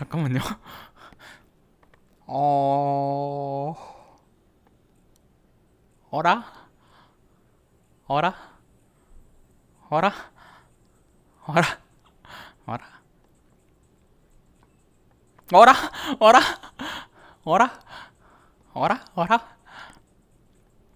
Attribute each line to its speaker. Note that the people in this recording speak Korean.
Speaker 1: 잠깐만요. 어... 어라? 어라? 어라? 어라? 어라? 어라? 어라? 어라? 어라? 어라?